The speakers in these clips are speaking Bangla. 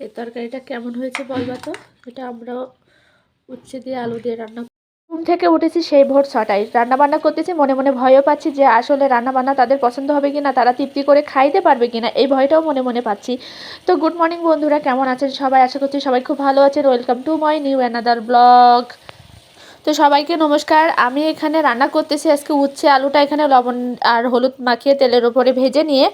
এই তরকারিটা কেমন হয়েছে বলবা তো? এটা আমরা উচ্ছে দিয়ে আলু দিয়ে রান্না ঘুম থেকে উঠেছি সেই ভোর ছটায়। রান্নাবান্না করতেছি, মনে মনে ভয়ও পাচ্ছি যে আসলে রান্নাবান্না তাদের পছন্দ হবে কিনা, তারা তৃপ্তি করে খাইতে পারবে কিনা, এই ভয়টাও মনে মনে পাচ্ছি। তো গুড মর্নিং বন্ধুরা, কেমন আছেন সবাই? আশা করছি সবাই খুব ভালো আছেন। Welcome to my new another blog তো সবাইকে নমস্কার। আমি এখানে রান্না করতেছি আজকে উচ্ছে, আলুটা এখানে লবণ আর হলুদ মাখিয়ে তেলের উপরে ভেজে নিয়ে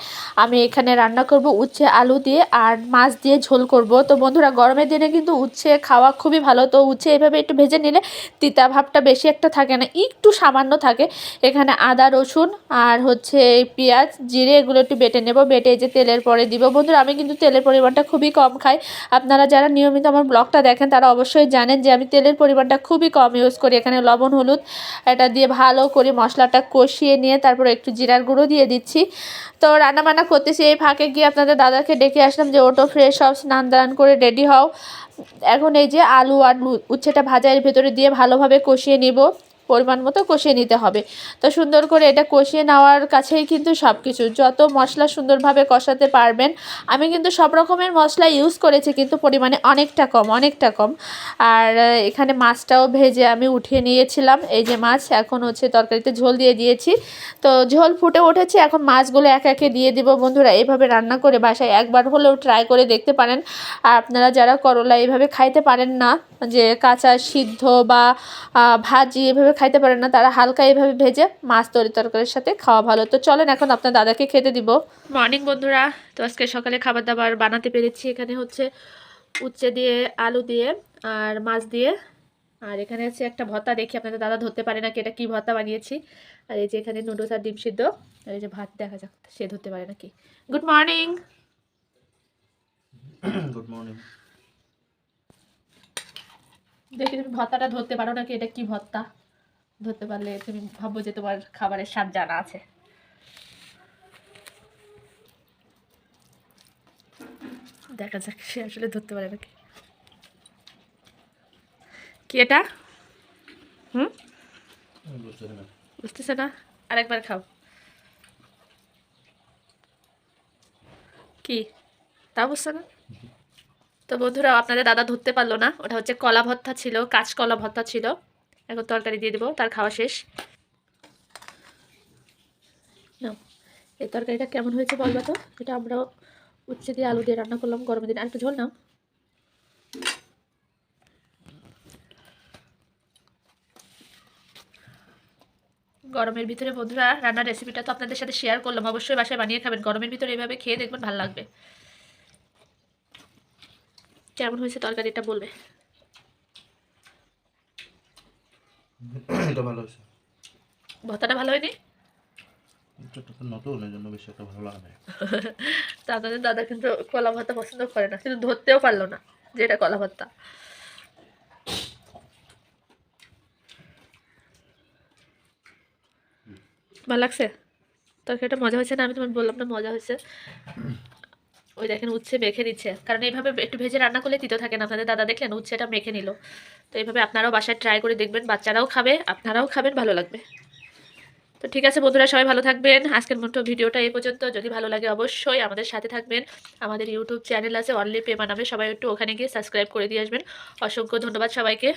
আমি এখানে রান্না করব উচ্ছে, আলু দিয়ে আর মাছ দিয়ে ঝোল করব। তো বন্ধুরা, গরমের দিনে কিন্তু উচ্ছে খাওয়া খুবই ভালো। তো উচ্ছে এভাবে একটু ভেজে নিলে তিতা ভাবটা বেশি একটা থাকে না, একটু সামান্য থাকে। এখানে আদা, রসুন আর হচ্ছে পেঁয়াজ, জিরে এগুলো একটু বেটে নেব। বেটে যে তেলের পরে দিব। বন্ধুরা, আমি কিন্তু তেলের পরিমাণটা খুবই কম খাই। আপনারা যারা নিয়মিত আমার ব্লগটা দেখেন, তারা অবশ্যই জানেন যে আমি তেলের পরিমাণটা খুবই কম ইউজ করি। এখানে লবণ, হলুদ এটা দিয়ে ভালো করে মশলাটা কষিয়ে নিয়ে তারপর একটু জিরার গুঁড়ো দিয়ে দিচ্ছি। তো রান্নাবান্না করতেছি, এই ফাঁকে গিয়ে আপনাদের দাদাকে ডেকে আসলাম যে ওটো ফ্রেশ হও, স্নান দান করে রেডি হও। এখন এই যে আলু আর উচ্ছেটা ভাজা এর ভেতরে দিয়ে ভালোভাবে কষিয়ে নিব। পরিমাণ মতো কষিয়ে নিতে হবে। তো সুন্দর করে এটা কষিয়ে নেওয়ার কাছেই কিন্তু সব কিছু যত মশলা সুন্দরভাবে কষাতে পারবেন, আমি কিন্তু সব রকমের মশলা ইউজ করেছি, কিন্তু পরিমাণে অনেকটা কম অনেকটা কম। আর এখানে মাছটাও ভেজে আমি উঠিয়ে নিয়েছিলাম। এই যে মাছ, এখন হচ্ছে তরকারিতে ঝোল দিয়ে দিয়েছি। তো ঝোল ফুটে উঠেছে, এখন মাছগুলো এক একে দিয়ে দিব বন্ধুরা। এইভাবে রান্না করে বাসায় একবার হলেও ট্রাই করে দেখতে পারেন। আর আপনারা যারা করলা এইভাবে খাইতে পারেন না, যে কাঁচা সিদ্ধ বা ভাজি এভাবে খাইতে পারেন না। তারা হালকা এইভাবে ভেজে মাছ তরি তরকারির সাথে খাওয়া ভালো। তো চলেন এখন আপনার দাদাকে খেতে দিব। মর্নিং বন্ধুরা। তো আজকে সকালে খাবার দাবার বানাতে পেরেছি। এখানে হচ্ছে উচ্ছে দিয়ে আলু দিয়ে আর মাছ দিয়ে। আর এখানে আছে একটা ভত্তা দেখি আপনাদের দাদা ধরতে পারে না কি এটা কী ভত্তা বানিয়েছি? আর এই যে এখানে নুডলস আর ডিম সিদ্ধ। আর এই যে ভাত দেখা যাক সে ধরতে পারে নাকি? গুড মর্নিং গুড মর্নিং দেখি তুমি ভত্তাটা ধরতে পারো নাকি? এটা কি ভর্তা? ধরতে পারলে তুমি ভাববো যে তোমার খাবারের স্বাদ জানা আছে। দেখা যাক সে আসলে ধরতে পারে নাকি। কি এটা? হুম? বুঝতেছে না। আরেকবার খাও। কি? তা বুঝছে না? তো বন্ধুরা আপনাদের দাদা ধরতে পারল না। ওটা হচ্ছে কলা ভর্তা ছিল কাঁচকলা ভর্তা ছিল। এখন তরকারি দিয়ে দেবো, তার খাওয়া শেষ। এই তরকারিটা কেমন হয়েছে বলবা তো? এটা আমরা উচ্ছে দিয়ে আলু দিয়ে রান্না করলাম গরমের দিন। আর একটু ঝোল নাও। গরমের ভিতরে বন্ধুরা, রান্নার রেসিপিটা তো আপনাদের সাথে শেয়ার করলাম। অবশ্যই বাসায় বানিয়ে খাবেন। গরমের ভিতরে এইভাবে খেয়ে দেখবেন, ভালো লাগবে। কেমন হয়েছে তরকারিটা বলবে? এটা ভালো হয়েছে। ভর্তাটা ভালো হয়নি? নতুন এই জন্য বেশি একটা ভালো লাগে না। দাদা কিন্তু কলা ভর্তা পছন্দ করে না কিন্তু ধরতেও পারল না যে এটা কলা ভর্তা। ভালো লাগছে? তরকারিটা মজা হয়েছে না? আমি তোমার বললাম না মজা হয়েছে। ওই দেখেন উচ্ছে মেখে দিচ্ছে। কারণ এইভাবে একটু ভেজে রান্না করলে তিতো থাকে না। আপনাদের দাদা দেখলেন, উচ্ছেটা মেখে নিল। তো এইভাবে আপনারাও বাসায় ট্রাই করে দেখবেন, বাচ্চারাও খাবে, আপনারাও খাবেন, ভালো লাগবে। তো ঠিক আছে বন্ধুরা, সবাই ভালো থাকবেন। আজকের মতো ভিডিওটা এই পর্যন্ত। যদি ভালো লাগে অবশ্যই আমাদের সাথে থাকবেন। আমাদের ইউটিউব চ্যানেল আছে অনলি পেমা নামে। সবাই একটু ওখানে গিয়ে সাবস্ক্রাইব করে দিয়ে আসবেন। অসংখ্য ধন্যবাদ সবাইকে।